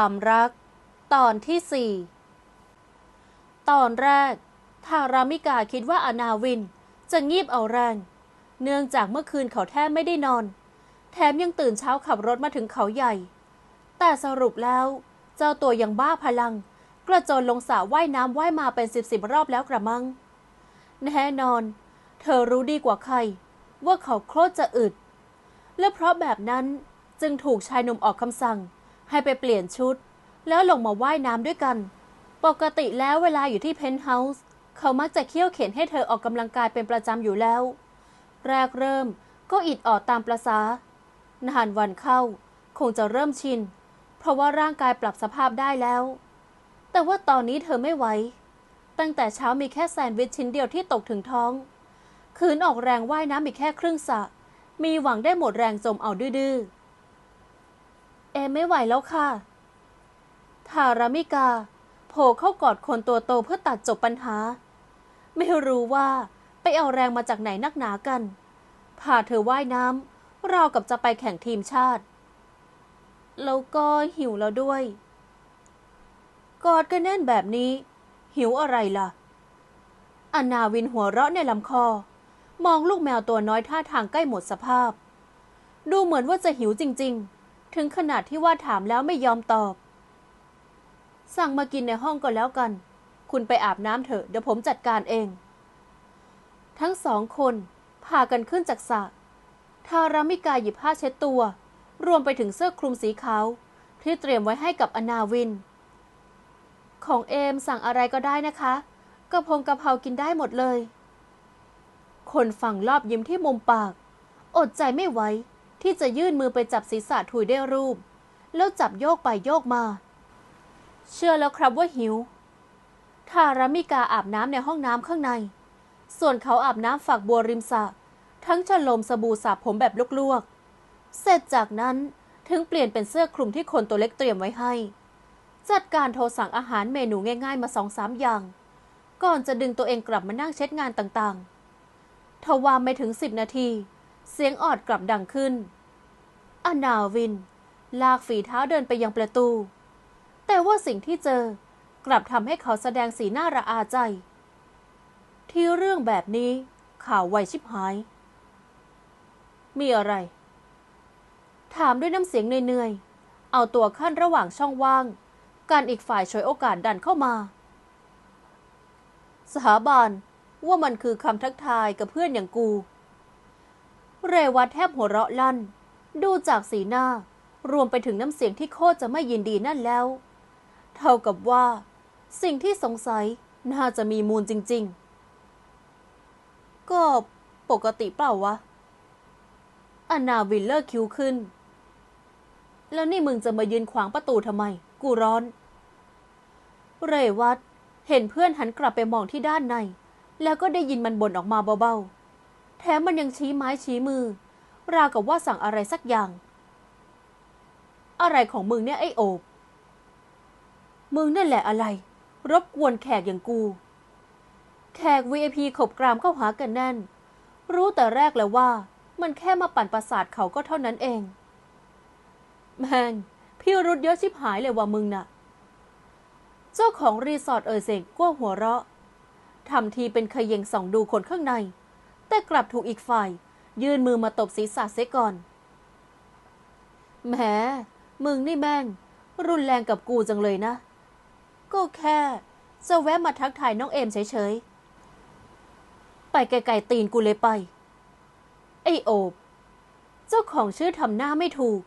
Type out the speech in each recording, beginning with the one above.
ามรัก ตอนที่สี่ตอนแรก ทารามิกาคิดว่าอนาวิน จะงีบเอาแรง เนื่องจากเมื่อคืนเขาแทบไม่ได้นอน แถมยังตื่นเช้าขับรถมาถึงเขาใหญ่ แต่สรุปแล้ว เจ้าตัวยังบ้าพลัง กระโจนลงสระว่ายน้ำว่ายมาเป็นสิบสิบรอบแล้วกระมัง แน่นอน เธอรู้ดีกว่าใคร ว่าเขาโคตรจะอึด และเพราะแบบนั้นจึงถูกชายหนุ่มออกคำสั่ง ให้ไปเปลี่ยนชุด แล้วลงมาว่ายน้ำด้วยกัน ปกติแล้วเวลาอยู่ที่เพนท์เฮาส์เขามักจะเคี่ยวเข็นให้เธอออกกำลังกายเป็นประจำอยู่แล้ว แรกเริ่มก็อิดออดตามประษานานวันเข้า คงจะเริ่มชิน เพราะว่าร่างกายปรับสภาพได้แล้ว แต่ว่าตอนนี้เธอไม่ไหว ตั้งแต่เช้ามีแค่แซนด์วิชชิ้นเดียวที่ตกถึงท้อง คืนออกแรงว่ายน้ำอีกแค่ครึ่งสระมีหวังได้หมดแรงจมเอาดื้อๆ เอไม่ไหวแล้วค่ะทารามิกาโผล่เข้ากอดคนตัวโตเพื่อตัดจบปัญหา ไม่รู้ว่าไปเอาแรงมาจากไหนนักหนากัน พาเธอว่ายน้ำราวกับจะไปแข่งทีมชาติ แล้วก็หิวแล้วด้วย กอดกันแน่นแบบนี้ หิวอะไรล่ะ อนาวินหัวเราะในลำคอ มองลูกแมวตัวน้อยท่าทางใกล้หมดสภาพ ดูเหมือนว่าจะหิวจริง ๆ ถึงขนาดที่ว่าถามแล้วไม่ยอมตอบ สั่งมากินในห้องก็แล้วกัน คุณไปอาบน้ำเถอะเดี๋ยวผมจัดการเอง ทั้งสองคนพากันขึ้นจากสระทารามิกาหยิบผ้าเช็ดตัว รวมไปถึงเสื้อคลุมสีขาวที่เตรียมไว้ให้กับอนาวิน ของเอมสั่งอะไรก็ได้นะคะกระพงกระเพรากินได้หมดเลย คนฟังรอบยิ้มที่มุมปาก อดใจไม่ไหว ที่จะยื่นมือไปจับศีรษะถุยได้รูป แล้วจับโยกไปโยกมา เชื่อแล้วครับว่าหิวทารามิกาอาบน้ำในห้องน้ำข้างใน ส่วนเขาอาบน้ำฝักบัวริมสระทั้งฉลมสบู่สระผมแบบลวกๆ เสร็จจากนั้นถึงเปลี่ยนเป็นเสื้อคลุมที่คนตัวเล็กเตรียมไว้ให้ จัดการโทรสั่งอาหารเมนูง่ายๆมาสองสามอย่าง ก่อนจะดึงตัวเองกลับมานั่งเช็ดงานต่างๆทว่าไม่ถึงสิบนาที เสียงออดกลับดังขึ้น อนาวิน ลากฝีเท้าเดินไปยังประตู แต่ว่าสิ่งที่เจอกลับทำให้เขาแสดงสีหน้าระอาใจ ที่เรื่องแบบนี้ข่าวไวชิบหาย มีอะไร ถามด้วยน้ำเสียงเหนื่อยๆ เอาตัวขั้นระหว่างช่องว่าง การอีกฝ่ายฉวยโอกาสดันเข้ามา สถาบานว่ามันคือคำทักทายกับเพื่อนอย่างกู เรวัตแทบหัวเราะลั่น ดูจากสีหน้า รวมไปถึงน้ำเสียงที่โคตรจะไม่ยินดีนั่นแล้ว เท่ากับว่า สิ่งที่สงสัยน่าจะมีมูลจริง ๆ ก็ปกติเปล่าวะอนาวินเลอร์คิ้วขึ้น แล้วนี่มึงจะมายืนขวางประตูทำไม กูร้อน เรวัตเห็นเพื่อนหันกลับไปมองที่ด้านใน แล้วก็ได้ยินมันบ่นออกมาเบาๆ แถมมันยังชี้ไม้ชี้มือ ราวกับว่าสั่งอะไรสักอย่าง อะไรของมึงเนี่ยไอ้โอบมึงนั่นแหละอะไร รบกวนแขกอย่างกู แขก VIP ขบกรามเข้าหากันแน่น รู้แต่แรกแล้วว่า มันแค่มาปั่นประสาทเขาก็เท่านั้นเอง แมงพี่รุดเยอะชิบหายเลยว่ามึงน่ะ เจ้าของรีสอร์ทเอ่ยเสียงก้วหัวเราะทำทีเป็นขยเยงส่องดูคนข้างใน แต่กลับถูกอีกฝ่าย ยื่นมือมาตบศีรษะเสียก่อนแหมมึงนี่แม่ง รุนแรงกับกูจังเลยนะ ก็แค่ จะแวะมาทักทายน้องเอมเฉยๆ ไปไกลๆตีนกูเลยไป ไอ้โอบเจ้าของชื่อทำหน้าไม่ถูก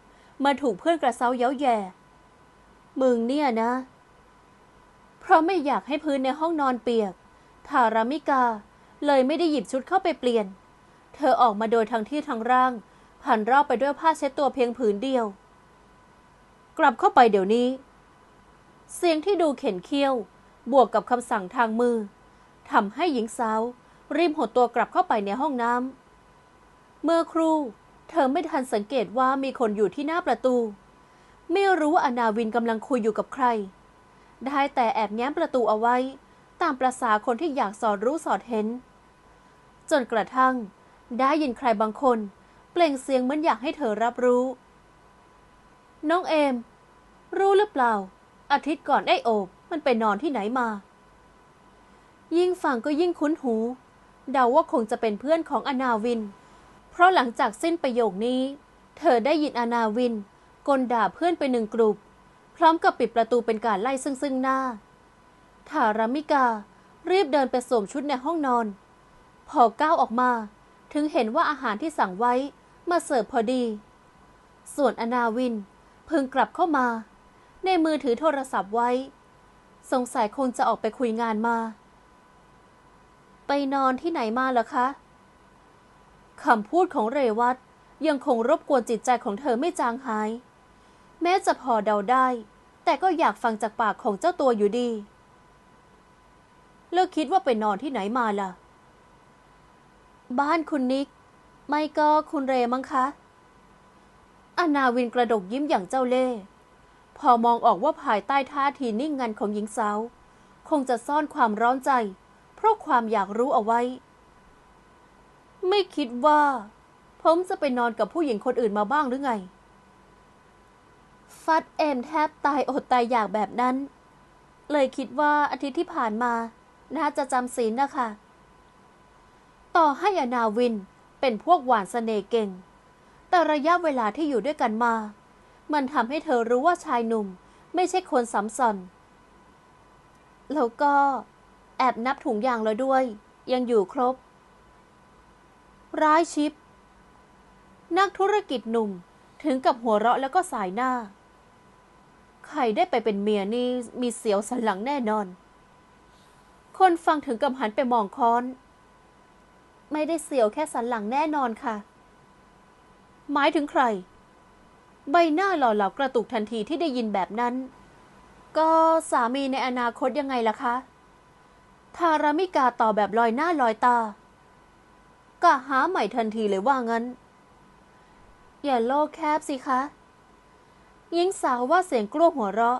มาถูกเพื่อนกระเซาเย้าแย่ มึงเนี่ยนะ เพราะไม่อยากให้พื้นในห้องนอนเปียก ทารามิกา เลยไม่ได้หยิบชุดเข้าไปเปลี่ยน เธอออกมาโดยทางที่ทางร่างผ่านรอบไปด้วยผ้าเช็ดตัวเพียงผืนเดียว กลับเข้าไปเดี๋ยวนี้ เสียงที่ดูเข็นเคี้ยว บวกกับคำสั่งทางมือทำให้หญิงสาวรีบหดตัวกลับเข้าไปในห้องน้ำเมื่อครู่เธอไม่ทันสังเกตว่ามีคนอยู่ที่หน้าประตู ไม่รู้ว่าอนาวินกำลังคุยอยู่กับใคร ได้แต่แอบแง้มประตูเอาไว้ ตามประษาคนที่อยากสอดรู้สอดเห็น จนกระทั่ง ได้ยินใครบางคน เปล่งเสียงเหมือนอยากให้เธอรับรู้ น้องเอม รู้หรือเปล่า อาทิตย์ก่อนไอ้โอบมันไปนอนที่ไหนมา ยิ่งฟังก็ยิ่งคุ้นหู เดาว่าคงจะเป็นเพื่อนของอนาวิน เพราะหลังจากสิ้นประโยคนี้ เธอได้ยินอนาวินกลด่าเพื่อนไปหนึ่งกลุ่มพร้อมกับปิดประตูเป็นการไล่ซึ่งซึ่งหน้า ทารามิการีบเดินไปสวมชุดในห้องนอน พอก้าวออกมา ถึงเห็นว่าอาหารที่สั่งไว้มาเสิร์ฟพอดี ส่วนอนาวินเพิ่งกลับเข้ามา ในมือถือโทรศัพท์ไว้ สงสัยคงจะออกไปคุยงานมา ไปนอนที่ไหนมาเหรอคะคำพูดของเรวัตยังคงรบกวนจิตใจของเธอไม่จางหาย แม้จะพอเดาได้ แต่ก็อยากฟังจากปากของเจ้าตัวอยู่ดี เลิกคิดว่าไปนอนที่ไหนมาล่ะ บ้านคุณนิก ไม่ก็คุณเรมั้งคะ อนาวินกระดกยิ้มอย่างเจ้าเล่ห์พอมองออกว่าภายใต้ท่าทีนิ่งงันของหญิงสาว คงจะซ่อนความร้อนใจ เพราะความอยากรู้เอาไว้ ไม่คิดว่า ผมจะไปนอนกับผู้หญิงคนอื่นมาบ้างหรือไง ฟัดเอมแทบตายอดตายอยากแบบนั้น เลยคิดว่าอาทิตย์ที่ผ่านมา น่าจะจำศีลนะคะ ต่อให้อนาวินเป็นพวกหวานเสน่ห์เก่ง แต่ระยะเวลาที่อยู่ด้วยกันมา มันทำให้เธอรู้ว่าชายหนุ่มไม่ใช่คนสำสอนแล้วก็แอบนับถุงยางแล้วด้วย ยังอยู่ครบ ร้ายชิป นักธุรกิจหนุ่มถึงกับหัวเราะแล้วก็สายหน้า ใครได้ไปเป็นเมียนี่มีเสียวสันหลังแน่นอน คนฟังถึงกับหันไปมองค้อน ไม่ได้เสียวแค่สันหลังแน่นอนค่ะ หมายถึงใคร ใบหน้าหล่อเหลากระตุกทันทีที่ได้ยินแบบนั้น ก็สามีในอนาคตยังไงล่ะคะ ทารามิกาตอบแบบลอยหน้าลอยตาก็หาใหม่ทันทีเลยว่างั้น อย่าโลกแคบสิคะหญิงสาวว่าเสียงกลัวหัวเราะ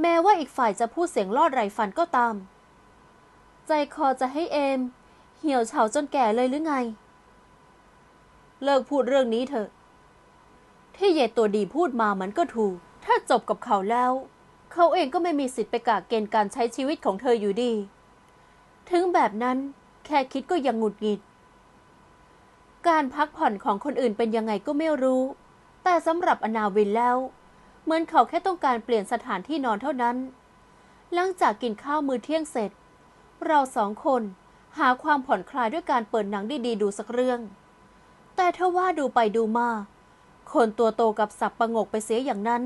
แม้ว่าอีกฝ่ายจะพูดเสียงลอดไรฟันก็ตาม ใจคอจะให้เอม เหี่ยวเฉาจนแก่เลยหรือไง เลิกพูดเรื่องนี้เถอะ ที่เยตัวดีพูดมามันก็ถูก ถ้าจบกับเขาแล้ว เขาเองก็ไม่มีสิทธิ์ไปกะเกณฑ์การใช้ชีวิตของเธออยู่ดี ถึงแบบนั้นแค่คิดก็ยังหงุดหงิด การพักผ่อนของคนอื่นเป็นยังไงก็ไม่รู้ แต่สำหรับอนาวินแล้ว เหมือนเขาแค่ต้องการเปลี่ยนสถานที่นอนเท่านั้น หลังจากกินข้าวมื้อเที่ยงเสร็จ เราสองคน หาความผ่อนคลายด้วยการเปิดหนังดีๆดูสักเรื่อง แต่ถ้าว่าดูไปดูมา คนตัวโตกับสับประงกไปเสียอย่างนั้น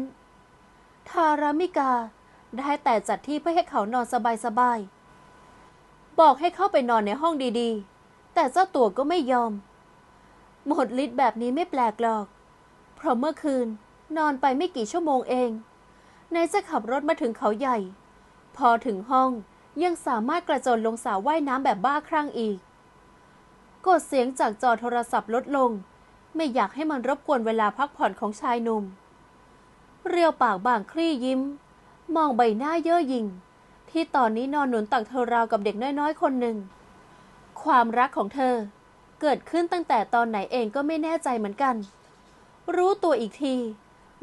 ทารามิกาได้แต่จัดที่เพื่อให้เขานอนสบายๆ บอกให้เข้าไปนอนในห้องดีๆ แต่เจ้าตัวก็ไม่ยอม หมดฤทธิ์แบบนี้ไม่แปลกหรอก เพราะเมื่อคืนนอนไปไม่กี่ชั่วโมงเองนายจะขับรถมาถึงเขาใหญ่ พอถึงห้อง ยังสามารถกระโจนลงสระว่ายน้ำแบบบ้าคลั่งอีก กดเสียงจากจอโทรศัพท์ลดลง ไม่อยากให้มันรบกวนเวลาพักผ่อนของชายหนุ่ม เรียวปากบางคลี่ยิ้ม มองใบหน้าเย่อหยิ่ง ที่ตอนนี้นอนหนุนตักเธอราวกับเด็กน้อยๆ คนหนึ่ง ความรักของเธอ เกิดขึ้นตั้งแต่ตอนไหนเองก็ไม่แน่ใจเหมือนกัน รู้ตัวอีกที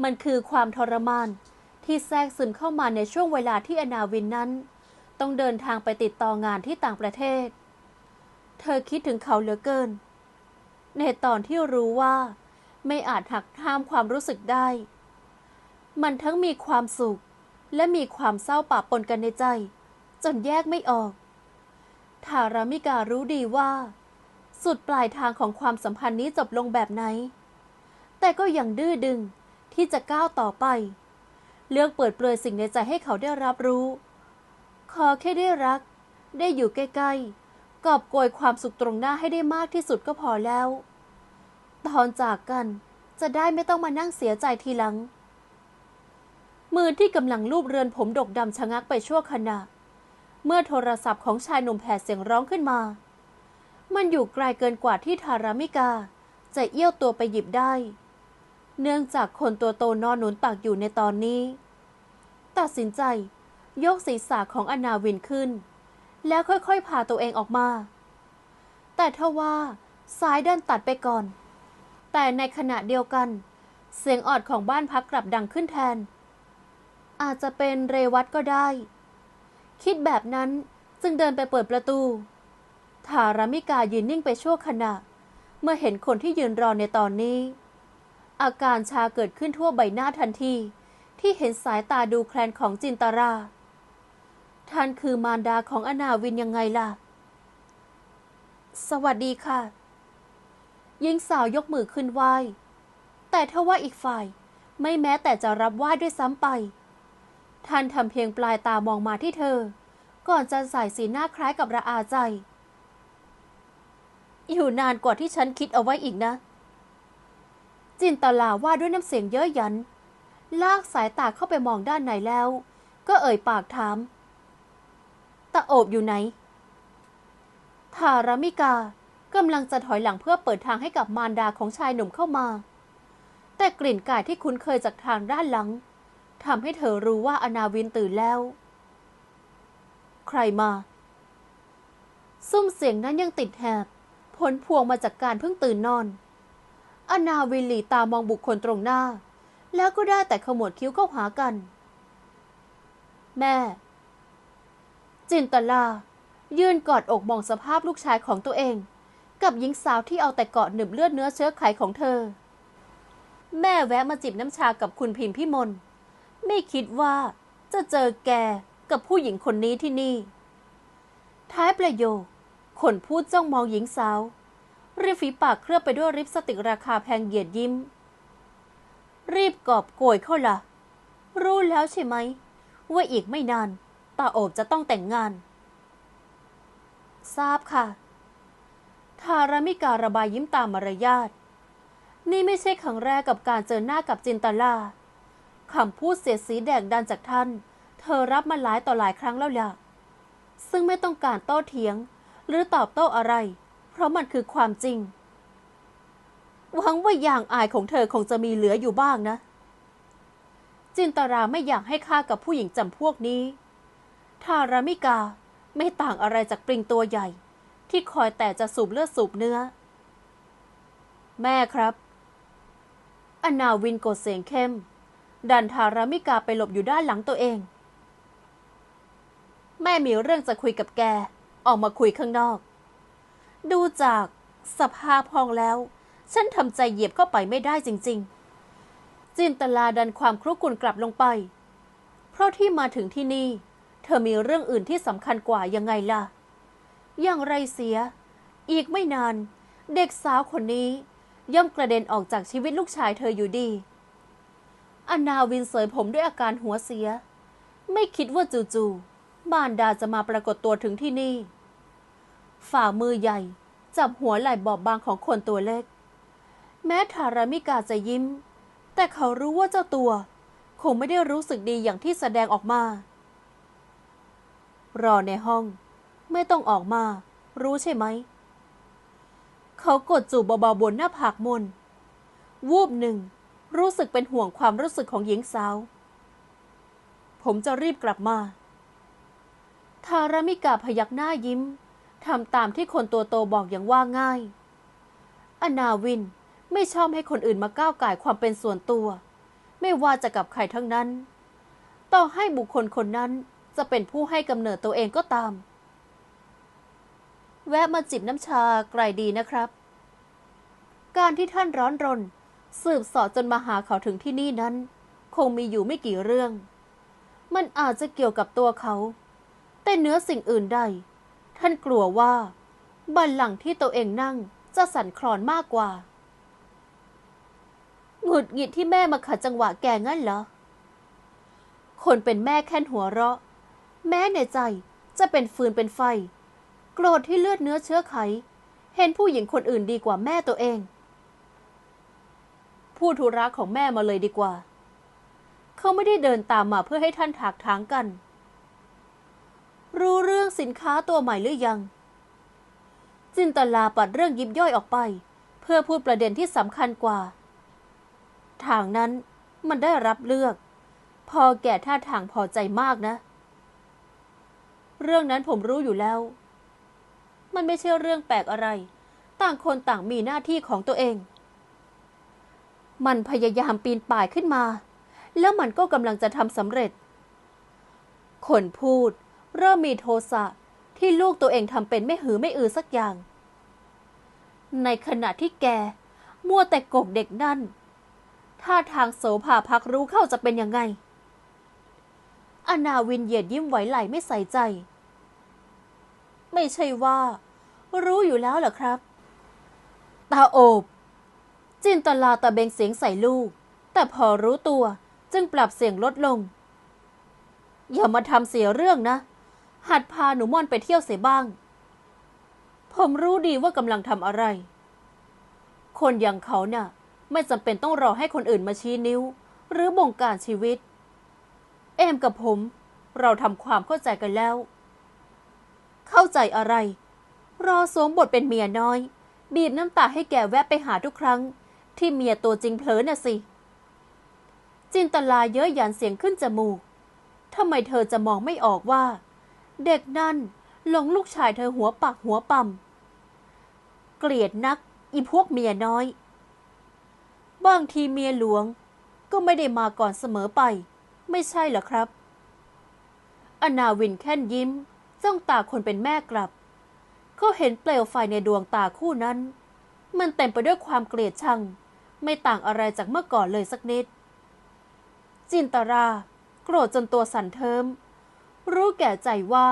มันคือความทรมานที่แทรกซึมเข้ามาในช่วงเวลาที่อนาวินนั้น ต้องเดินทางไปติดต่องานที่ต่างประเทศ เธอคิดถึงเขาเหลือเกิน ในตอนที่รู้ว่า ไม่อาจหักห้ามความรู้สึกได้ มันทั้งมีความสุข และมีความเศร้าปะปนกันในใจ จนแยกไม่ออกทารามิการู้ดีว่า สุดปลายทางของความสัมพันธ์นี้จบลงแบบไหน แต่ก็ยังดื้อดึงที่จะก้าวต่อไป เลือกเปิดเปลือยสิ่งในใจให้เขาได้รับรู้ ขอแค่ได้รัก ได้อยู่ใกล้ๆกอบโกยความสุขตรงหน้าให้ได้มากที่สุดก็พอแล้ว ตอนจากกันจะได้ไม่ต้องมานั่งเสียใจทีหลัง มือที่กำลังลูบเรือนผมดกดำชะงักไปชั่วขณะ เมื่อโทรศัพท์ของชายหนุ่มแผดเสียงร้องขึ้นมา มันอยู่ไกลเกินกว่าที่ทารามิกา จะเอี้ยวตัวไปหยิบได้ เนื่องจากคนตัวโตนอนหนุนตักอยู่ในตอนนี้ ตัดสินใจ ยกศีรษะของอนาวินขึ้น แล้วค่อยๆพาตัวเองออกมา แต่ทว่าซ้ายเด้านตัดไปก่อน แต่ในขณะเดียวกัน เสียงออดของบ้านพักกลับดังขึ้นแทน อาจจะเป็นเรวัตก็ได้ คิดแบบนั้นจึงเดินไปเปิดประตูทารามิกายืนนิ่งไปชั่วขณะ เมื่อเห็นคนที่ยืนรอในตอนนี้ อาการชาเกิดขึ้นทั่วใบหน้าทันที ที่เห็นสายตาดูแคลนของจินตรา ท่านคือมารดาของอนาวินยังไงล่ะ สวัสดีค่ะหญิงสาวยกมือขึ้นไหว้แต่ถ้าว่าอีกฝ่าย ไม่แม้แต่จะรับไหว้ด้วยซ้ำไป ท่านทำเพียงปลายตามองมาที่เธอ ก่อนจะใส่สีหน้าคล้ายกับระอาใจ อยู่นานกว่าที่ฉันคิดเอาไว้อีกนะ จินตลาว่าด้วยน้ำเสียงเย้ยหยัน ลากสายตาเข้าไปมองด้านในแล้ว ก็เอ่ยปากถาม ตาโอบอยู่ไหนทารามิกากำลังจะถอยหลังเพื่อเปิดทางให้กับมารดาของชายหนุ่มเข้ามา แต่กลิ่นกายที่คุ้นเคยจากทางด้านหลังทำให้เธอรู้ว่าอนาวินตื่นแล้ว ใครมา ซุ้มเสียงนั้นยังติดแหบ ผลพวงมาจากการเพิ่งตื่นนอน อนาวินหลีตามองบุคคลตรงหน้า แล้วก็ได้แต่ขมวดคิ้วเข้าหากัน แม่ จินตลา ยืนกอดอกมองสภาพลูกชายของตัวเอง กับหญิงสาวที่เอาแต่เกาะหนึบเลือดเนื้อเชื้อไขของเธอ แม่แวะมาจิบน้ำชากับคุณพิมพ์พิมลไม่คิดว่าจะเจอแกกับผู้หญิงคนนี้ที่นี่ ท้ายประโยค คนพูดจ้องมองหญิงสาว ริมฝีปากเคลือบไปด้วยริปสติกราคาแพงเหยียดยิ้ม รีบกอบโกยเข้าละรู้แล้วใช่ไหม ว่าอีกไม่นาน ตาโอบจะต้องแต่งงาน ทราบค่ะ ทารามิการะบายยิ้มตามมารยาท นี่ไม่ใช่ครั้งแรกกับการเจอหน้ากับจินตลาคำพูดเสียสีแดกดันจากท่าน เธอรับมาหลายต่อหลายครั้งแล้วล่ะ ซึ่งไม่ต้องการโต้เถียง หรือตอบโต้อะไร เพราะมันคือความจริง หวังว่าอย่างอายของเธอคงจะมีเหลืออยู่บ้างนะจินตราไม่อยากให้ค่ากับผู้หญิงจำพวกนี้ ทารามิกาไม่ต่างอะไรจากปลิงตัวใหญ่ ที่คอยแต่จะสูบเลือดสูบเนื้อ แม่ครับอนาวินโกดเสียงเข้ม ดันทารามิกาไปหลบอยู่ด้านหลังตัวเอง แม่มีเรื่องจะคุยกับแก ออกมาคุยข้างนอก ดูจากสภาพห้องแล้ว ฉันทำใจเหยียบเข้าไปไม่ได้จริง ๆ จินตลาดันความครุกุ่นกลับลงไป เพราะที่มาถึงที่นี่ เธอมีเรื่องอื่นที่สำคัญกว่ายังไงล่ะ อย่างไรเสีย อีกไม่นาน เด็กสาวคนนี้ ย่อมกระเด็นออกจากชีวิตลูกชายเธออยู่ดีอนาวินเสยผมด้วยอาการหัวเสีย ไม่คิดว่าจู่ๆมารดาจะมาปรากฏตัวถึงที่นี่ ฝ่ามือใหญ่ จับหัวไหล่บอบบางของคนตัวเล็ก แม้ทารามิกาจะยิ้ม แต่เขารู้ว่าเจ้าตัว คงไม่ได้รู้สึกดีอย่างที่แสดงออกมา รอในห้อง ไม่ต้องออกมา รู้ใช่ไหม เขากดจูบเบาๆบนหน้าผากมน วูบหนึ่ง รู้สึกเป็นห่วงความรู้สึกของหญิงสาว ผมจะรีบกลับมา ทารามิกาพยักหน้ายิ้มทำตามที่คนตัวโตบอกอย่างว่าง่าย อนาวินไม่ชอบให้คนอื่นมาก้าวไก่ความเป็นส่วนตัว ไม่ว่าจะกับใครทั้งนั้น ต่อให้บุคคลคนนั้น จะเป็นผู้ให้กำเนิดตัวเองก็ตาม แวะมาจิบน้ำชาไกลดีนะครับ การที่ท่านร้อนรน สืบสอดจนมาหาเขาถึงที่นี่นั้น คงมีอยู่ไม่กี่เรื่อง มันอาจจะเกี่ยวกับตัวเขา แต่เนื้อสิ่งอื่นใด ท่านกลัวว่าบัลลังก์ที่ตัวเองนั่งจะสั่นคลอนมากกว่า หงุดหงิดที่แม่มาขัดจังหวะแกงั้นเหรอ คนเป็นแม่แค่นหัวเราะ แม้ในใจจะเป็นฟืนเป็นไฟ โกรธที่เลือดเนื้อเชื้อไข เห็นผู้หญิงคนอื่นดีกว่าแม่ตัวเองพูดธุระของแม่มาเลยดีกว่า เขาไม่ได้เดินตามมาเพื่อให้ท่านถากถางกัน รู้เรื่องสินค้าตัวใหม่หรือยัง จินตลาปัดเรื่องยิบย่อยออกไป เพื่อพูดประเด็นที่สำคัญกว่า ทางนั้นมันได้รับเลือก พอแก่ท่าทางพอใจมากนะเเรื่องนั้นผมรู้อยู่แล้ว มันไม่ใช่เรื่องแปลกอะไร ต่างคนต่างมีหน้าที่ของตัวเอง มันพยายามปีนป่ายขึ้นมา แล้วมันก็กำลังจะทำสำเร็จ คนพูด เริ่มมีโทสะที่ลูกตัวเองทำเป็นไม่หือไม่อือสักอย่าง ในขณะที่แก มัวแต่กกเด็กนั่นถ้าทางโสภาพักรู้เข้าจะเป็นยังไง อนาวินเหยียดยิ้มไหวไหลไม่ใส่ใจ ไม่ใช่ว่า รู้อยู่แล้วเหรอครับ ตาโอบ จินตลาตะเบงเสียงใส่ลูก แต่พอรู้ตัวจึงปรับเสียงลดลง อย่ามาทำเสียเรื่องนะ หัดพาหนูม่อนไปเที่ยวเสียบ้าง ผมรู้ดีว่ากำลังทำอะไร คนอย่างเขาน่ะ ไม่จำเป็นต้องรอให้คนอื่นมาชี้นิ้ว หรือบงการชีวิต อมกับผม เราทำความเข้าใจกันแล้ว เข้าใจอะไร รอสวมบทเป็นเมียน้อย บีบน้ำตาให้แกแวะไปหาทุกครั้ง ที่เมียตัวจริงเผลอน่ะสิ จินตลาเยอะหยันเสียงขึ้นจมูกทำไมเธอจะมองไม่ออกว่า เด็กนั่นหลงลูกชายเธอหัวปักหัวปั๊มเกลียดนักอีพวกเมียน้อย บางทีเมียหลวงก็ไม่ได้มาก่อนเสมอไป ไม่ใช่เหรอครับ อนาวินแค่นยิ้ม จ้องตาคนเป็นแม่กลับ เขาเห็นเปลวไฟในดวงตาคู่นั้น มันเต็มไปด้วยความเกลียดชัง ไม่ต่างอะไรจากเมื่อก่อนเลยสักนิด จินตรา โกรธจนตัวสั่นเทิม รู้แก่ใจว่า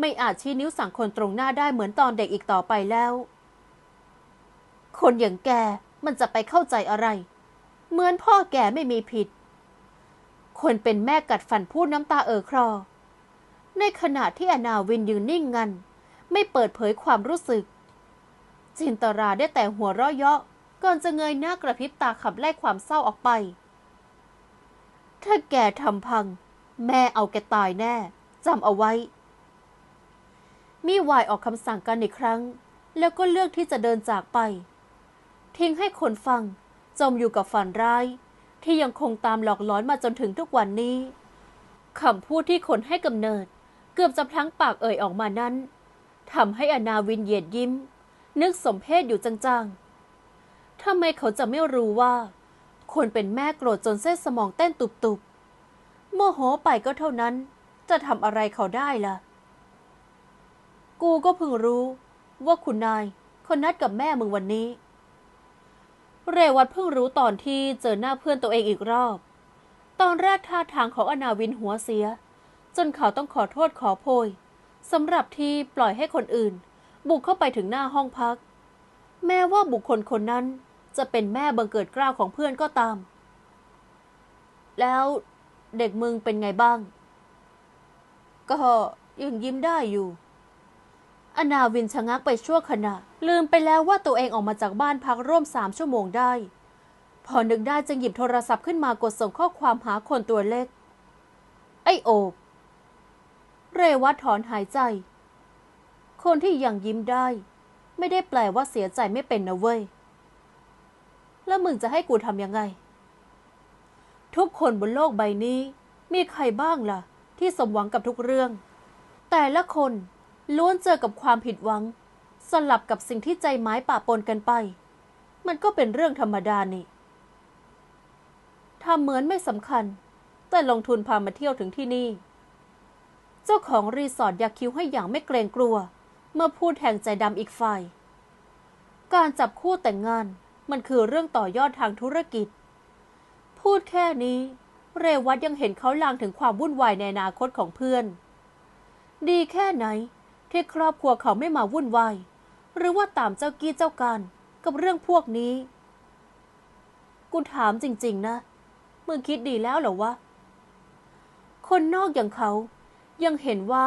ไม่อาจชี้นิ้วสั่งคนตรงหน้าได้เหมือนตอนเด็กอีกต่อไปแล้ว คนอย่างแกมันจะไปเข้าใจอะไร เหมือนพ่อแกไม่มีผิด คนเป็นแม่กัดฟันพูดน้ำตาเอ่อคลอ ในขณะที่อนาวินยืนนิ่งงัน ไม่เปิดเผยความรู้สึก จินตราได้แต่หัวเราะเยาะก่อนจะเงยหน้ากระพริบตาขับไล่ความเศร้าออกไป ถ้าแกทำพัง แม่เอาแกตายแน่จำเอาไว้ มีวายออกคำสั่งกันอีกครั้ง แล้วก็เลือกที่จะเดินจากไป ทิ้งให้คนฟังจมอยู่กับฝันร้าย ที่ยังคงตามหลอกหลอนมาจนถึงทุกวันนี้คำพูดที่คนให้กำเนิด เกือบจะพลั้งปากเอ่ยออกมานั้นทำให้อนาวินเหยียดยิ้ม นึกสมเพศอยู่จังๆทำไมเขาจะไม่รู้ว่า คนเป็นแม่โกรธจนเส้นสมองเต้นตุบๆโมโหไปก็เท่านั้น จะทำอะไรเขาได้ล่ะ กูก็เพิ่งรู้ ว่าคุณนายเขานัดกับแม่มึงวันนี้ เรวัตเพิ่งรู้ตอนที่เจอหน้าเพื่อนตัวเองอีกรอบ ตอนแรกท่าทางของอนาวินหัวเสีย จนเขาต้องขอโทษขอโพยสำหรับที่ปล่อยให้คนอื่น บุกเข้าไปถึงหน้าห้องพัก แม้ว่าบุคคลคนนั้นจะเป็นแม่บังเกิดเกล้าวของเพื่อนก็ตาม แล้วเด็กมึงเป็นไงบ้าง ก็ยังยิ้มได้อยู่ อนาวินชะงักไปชั่วขณะ ลืมไปแล้วว่าตัวเองออกมาจากบ้านพักร่วมสามชั่วโมงได้ พอนึกได้จึงหยิบโทรศัพท์ขึ้นมากดส่งข้อความหาคนตัวเล็ก ไอโอบเรวัตถอนหายใจ คนที่ยังยิ้มได้ ไม่ได้แปลว่าเสียใจไม่เป็นนะเว้ย แล้วมึงจะให้กูทำยังไง ทุกคนบนโลกใบนี้ มีใครบ้างล่ะ ที่สมหวังกับทุกเรื่อง แต่ละคน ล้วนเจอกับความผิดหวัง สลับกับสิ่งที่ใจไม้ป่าปนกันไป มันก็เป็นเรื่องธรรมดานี่ทำเหมือนไม่สำคัญ แต่ลงทุนพามาเที่ยวถึงที่นี่ เจ้าของรีสอร์ทอยากคิ้วให้อย่างไม่เกรงกลัว เมื่อพูดแทงใจดำอีกฝ่าย การจับคู่แต่งงานมันคือเรื่องต่อยอดทางธุรกิจ พูดแค่นี้ เรวัตยังเห็นเขาลางถึงความวุ่นวายในอนาคตของเพื่อน ดีแค่ไหน ที่ครอบครัวเขาไม่มาวุ่นวายหรือว่าตามเจ้ากี้เจ้าการกับเรื่องพวกนี้ กูถามจริง ๆ นะ มึงคิดดีแล้วเหรอวะ คนนอกอย่างเขายังเห็นว่า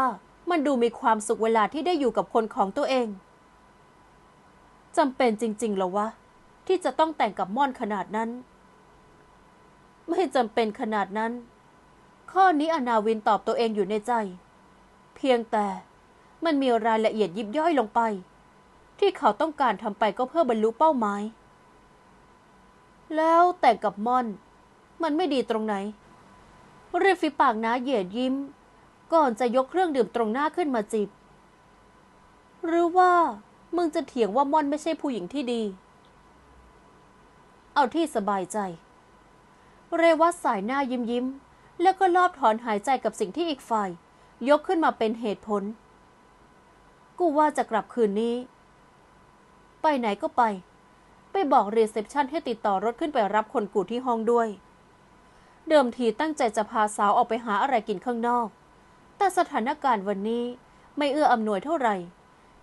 มันดูมีความสุขเวลาที่ได้อยู่กับคนของตัวเองจำเป็นจริง ๆ เหรอวะ ที่จะต้องแต่งกับม่อนขนาดนั้น ไม่จำเป็นขนาดนั้น ข้อนี้อนาวินตอบตัวเองอยู่ในใจ เพียงแต่ มันมีรายละเอียดยิบย่อยลงไป ที่เขาต้องการทำไปก็เพื่อบรรลุเป้าหมาย แล้วแต่กับมอน มันไม่ดีตรงไหนเรียฝีปากน้าเหยียดยิ้ม ก่อนจะยกเครื่องดื่มตรงหน้าขึ้นมาจิบ หรือว่ามึงจะเถียงว่ามอนไม่ใช่ผู้หญิงที่ดี เอาที่สบายใจ เรวัตสายหน้ายิ้มยิ้ม แล้วก็รอบถอนหายใจกับสิ่งที่อีกฝ่าย ยกขึ้นมาเป็นเหตุผล กูว่าจะกลับคืนนี้ ไปไหนก็ไป ไปบอกรีเซพชันให้ติดต่อรถขึ้นไปรับคนกูที่ห้องด้วย เดิมทีตั้งใจจะพาสาวออกไปหาอะไรกินข้างนอก แต่สถานการณ์วันนี้ไม่เอื้ออำนวยเท่าไหร่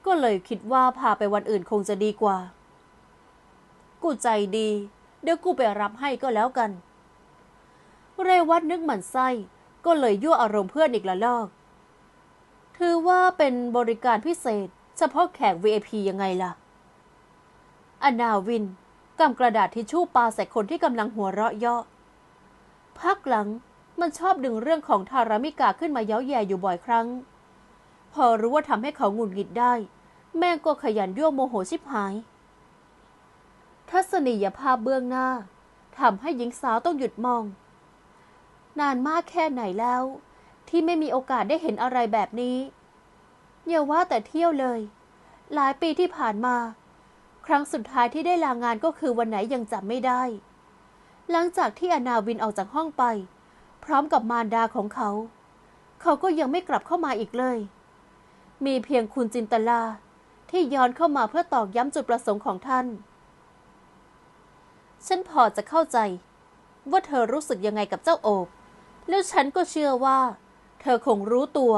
ก็เลยคิดว่าพาไปวันอื่นคงจะดีกว่า กูใจดี เดี๋ยวกูไปรับให้ก็แล้วกัน เรวัตนึกหมันไส้ก็เลยยั่วอารมณ์เพื่อนอีกละลอก ถือว่าเป็นบริการพิเศษ เฉพาะแขก VIP ยังไงล่ะ อนาวินกำกระดาษทิชชู่ปาใส่คนที่กำลังหัวเราะเยาะพักหลังมันชอบดึงเรื่องของทารามิกาขึ้นมาเย้าแย่อยู่บ่อยครั้ง พอรู้ว่าทำให้เขาหงุดหงิดได้ แม่ก็ขยันยั่วโมโหชิบหาย ทัศนียภาพเบื้องหน้าทำให้หญิงสาวต้องหยุดมอง นานมากแค่ไหนแล้ว ที่ไม่มีโอกาสได้เห็นอะไรแบบนี้อย่าว่าแต่เที่ยวเลย หลายปีที่ผ่านมา ครั้งสุดท้ายที่ได้ลางานก็คือวันไหนยังจำไม่ได้ หลังจากที่อนาวินออกจากห้องไป พร้อมกับมารดาของเขา เขาก็ยังไม่กลับเข้ามาอีกเลย มีเพียงคุณจินตลาที่ย้อนเข้ามาเพื่อตอกย้ำจุดประสงค์ของท่าน ฉันพอจะเข้าใจ ว่าเธอรู้สึกยังไงกับเจ้าโอบ แล้วฉันก็เชื่อว่า เธอคงรู้ตัว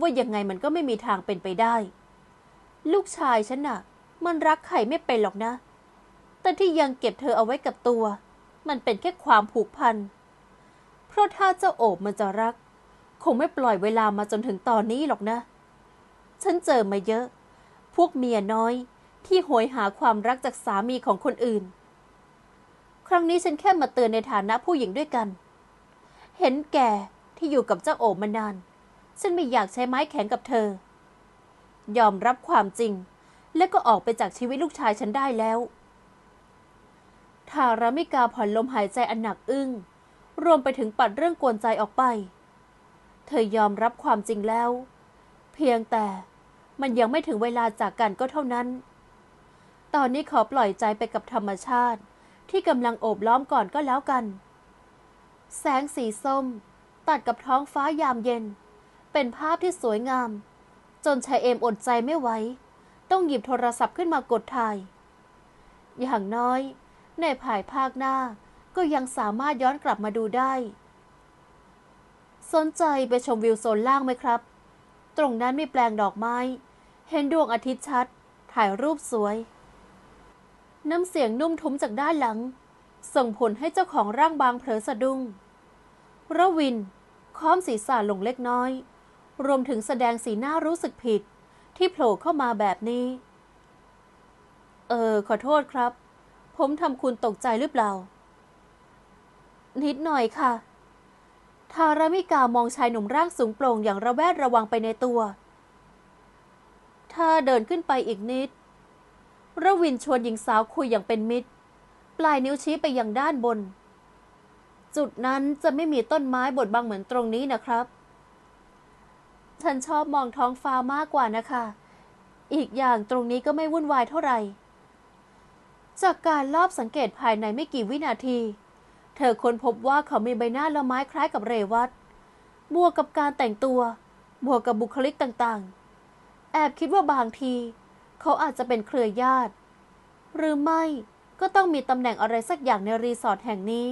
ว่ายังไงมันก็ไม่มีทางเป็นไปได้ ลูกชายฉันน่ะ มันรักใครไม่เป็นหรอกนะ แต่ที่ยังเก็บเธอเอาไว้กับตัว มันเป็นแค่ความผูกพัน เพราะถ้าเจ้าโอบมันจะรัก คงไม่ปล่อยเวลามาจนถึงตอนนี้หรอกนะ ฉันเจอมาเยอะ พวกเมียน้อยที่โหยหาความรักจากสามีของคนอื่น ครั้งนี้ฉันแค่มาเตือนในฐานะผู้หญิงด้วยกัน เห็นแก่ ที่อยู่กับเจ้าโอบมานาน ฉันไม่อยากใช้ไม้แข็งกับเธอ ยอมรับความจริง และก็ออกไปจากชีวิตลูกชายฉันได้แล้วทารามิกาผ่อนลมหายใจอันหนักอึ้ง รวมไปถึงปัดเรื่องกวนใจออกไป เธอยอมรับความจริงแล้ว เพียงแต่มันยังไม่ถึงเวลาจากกันก็เท่านั้น ตอนนี้ขอปล่อยใจไปกับธรรมชาติ ที่กำลังโอบล้อมก่อนก็แล้วกัน แสงสีส้ม ตัดกับท้องฟ้ายามเย็น เป็นภาพที่สวยงาม จนชายเอมอดใจไม่ไหวต้องหยิบโทรศัพท์ขึ้นมากดถ่าย อย่างน้อย ในภายภาคหน้าก็ยังสามารถย้อนกลับมาดูได้ สนใจไปชมวิวโซนล่างไหมครับ ตรงนั้นมีแปลงดอกไม้ เห็นดวงอาทิตย์ชัด ถ่ายรูปสวย น้ำเสียงนุ่มทุ้มจากด้านหลัง ส่งผลให้เจ้าของร่างบางเผลอสะดุ้งระวิน ค้อมศีรษะลงเล็กน้อย รวมถึงแสดงสีหน้ารู้สึกผิด ที่โผล่เข้ามาแบบนี้ เออ ขอโทษครับ ผมทำคุณตกใจหรือเปล่า นิดหน่อยค่ะ ทารามิกามองชายหนุ่มร่างสูงโปร่งอย่างระแวดระวังไปในตัว ถ้าเดินขึ้นไปอีกนิดระวินชวนหญิงสาวคุยอย่างเป็นมิตร ปลายนิ้วชี้ไปยังด้านบน จุดนั้นจะไม่มีต้นไม้บดบังเหมือนตรงนี้นะครับ ฉันชอบมองท้องฟ้ามากกว่านะคะ อีกอย่างตรงนี้ก็ไม่วุ่นวายเท่าไหร่ จากการลอบสังเกตภายในไม่กี่วินาที เธอค้นพบว่าเขามีใบหน้าละไม้คล้ายกับเรวัตบวกกับการแต่งตัว บวกกับบุคลิกต่างๆ แอบคิดว่าบางที เขาอาจจะเป็นเครือญาติ หรือไม่ก็ต้องมีตำแหน่งอะไรสักอย่างในรีสอร์ทแห่งนี้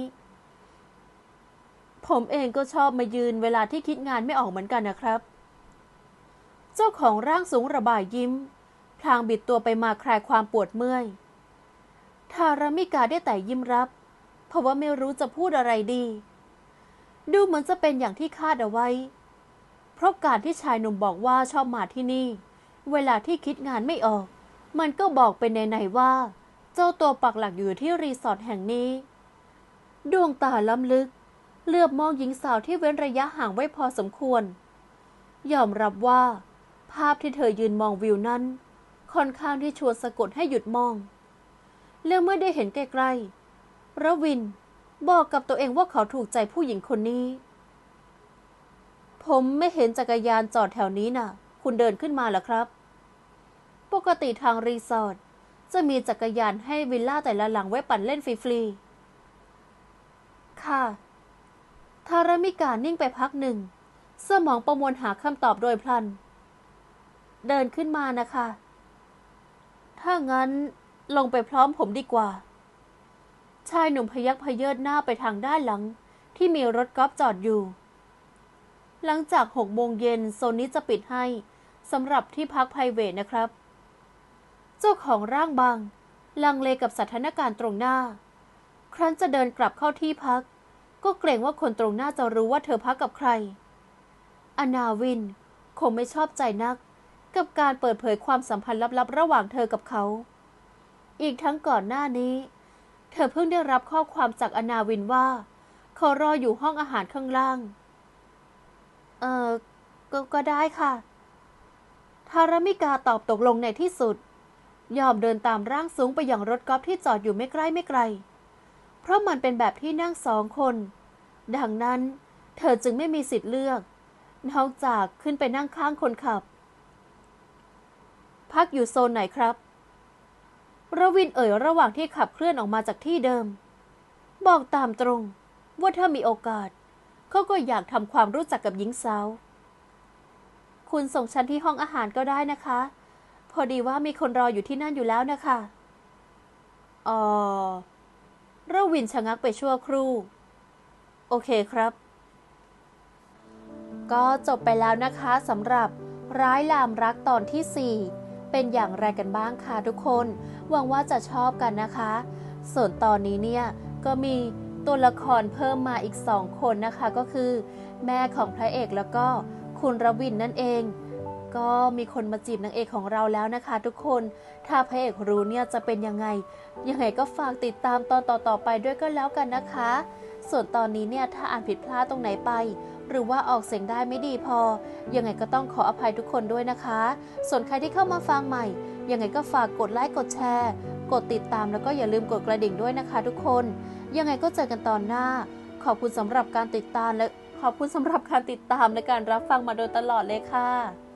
ผมเองก็ชอบมายืนเวลาที่คิดงานไม่ออกเหมือนกันนะครับ เจ้าของร่างสูงระบายยิ้ม พลางบิดตัวไปมาคลายความปวดเมื่อย ทารามิกาได้แต่ยิ้มรับ เพราะว่าไม่รู้จะพูดอะไรดี ดูเหมือนจะเป็นอย่างที่คาดเอาไว้ เพราะการที่ชายหนุ่มบอกว่าชอบมาที่นี่ เวลาที่คิดงานไม่ออก มันก็บอกเป็นในๆว่า เจ้าตัวปักหลักอยู่ที่รีสอร์ทแห่งนี้ ดวงตาล้ำลึก เลือบมองหญิงสาวที่เว้นระยะห่างไว้พอสมควร ยอมรับว่า ภาพที่เธอยืนมองวิวนั้น ค่อนข้างที่ชวนสะกดให้หยุดมอง แล้วเมื่อได้เห็นใกล้ๆระวินบอกกับตัวเองว่าเขาถูกใจผู้หญิงคนนี้ ผมไม่เห็นจักรยานจอดแถวนี้น่ะ คุณเดินขึ้นมาเหรอครับ ปกติทางรีสอร์ทจะมีจักรยานให้วิลล่าแต่ละหลังไว้ปั่นเล่นฟรีๆค่ะ ทารามิกานิ่งไปพักหนึ่ง สมองประมวลหาคำตอบโดยพลัน เดินขึ้นมานะคะ ถ้างั้นลงไปพร้อมผมดีกว่า ชายหนุ่มพยักพเยิดหน้าไปทางด้านหลัง ที่มีรถกอล์ฟจอดอยู่ หลังจากหกโมงเย็นโซนนี้จะปิดให้สำหรับที่พักไพรเวทนะครับ เจ้าของร่างบาง ลังเลกับสถานการณ์ตรงหน้า ครั้นจะเดินกลับเข้าที่พัก ก็เกรงว่าคนตรงหน้าจะรู้ว่าเธอพักกับใคร อนาวิน คงไม่ชอบใจนัก กับการเปิดเผยความสัมพันธ์ลับๆ ระหว่างเธอกับเขา อีกทั้งก่อนหน้านี้ เธอเพิ่งได้รับข้อความจากอนาวินว่า เขารออยู่ห้องอาหารข้างล่างเออก็ก็ได้ค่ะ ทารมิกาตอบตกลงในที่สุด ยอมเดินตามร่างสูงไปยังรถกอล์ฟที่จอดอยู่ไม่ใกล้ไม่ไกล เพราะมันเป็นแบบที่นั่งสองคน ดังนั้น เธอจึงไม่มีสิทธิ์เลือก นอกจากขึ้นไปนั่งข้างคนขับ พักอยู่โซนไหนครับระวินเอ่ยระหว่างที่ขับเคลื่อนออกมาจากที่เดิม บอกตามตรง ว่าถ้ามีโอกาส เขาก็อยากทำความรู้จักกับหญิงสาว คุณส่งฉันที่ห้องอาหารก็ได้นะคะ พอดีว่ามีคนรออยู่ที่นั่นอยู่แล้วนะคะอ๋อ ระวินชะงักไปชั่วครู่ โอเคครับ ก็จบไปแล้วนะคะสำหรับร้ายลามรักตอนที่ 4 เป็นอย่างไรกันบ้างคะทุกคน หวังว่าจะชอบกันนะคะ ส่วนตอนนี้เนี่ย ก็มีตัวละครเพิ่มมาอีกสองคนนะคะก็คือ แม่ของพระเอกแล้วก็คุณรวินนั่นเอง ก็มีคนมาจีบนางเอกของเราแล้วนะคะ ทุกคน ถ้าพระเอกรู้เนี่ยจะเป็นยังไง ยังไงก็ฝากติดตามตอนต่อๆไปด้วยก็แล้วกันนะคะ ส่วนตอนนี้เนี่ยถ้าอ่านผิดพลาดตรงไหนไป หรือว่าออกเสียงได้ไม่ดีพอ ยังไงก็ต้องขออภัยทุกคนด้วยนะคะ ส่วนใครที่เข้ามาฟังใหม่ ยังไงก็ฝากกดไลค์กดแชร์ กดติดตามแล้วก็อย่าลืมกดกระดิ่งด้วยนะคะ ทุกคน ยังไงก็เจอกันตอนหน้า ขอบคุณสำหรับการติดตามและขอบคุณสำหรับการติดตามและการรับฟังมาโดยตลอดเลยค่ะ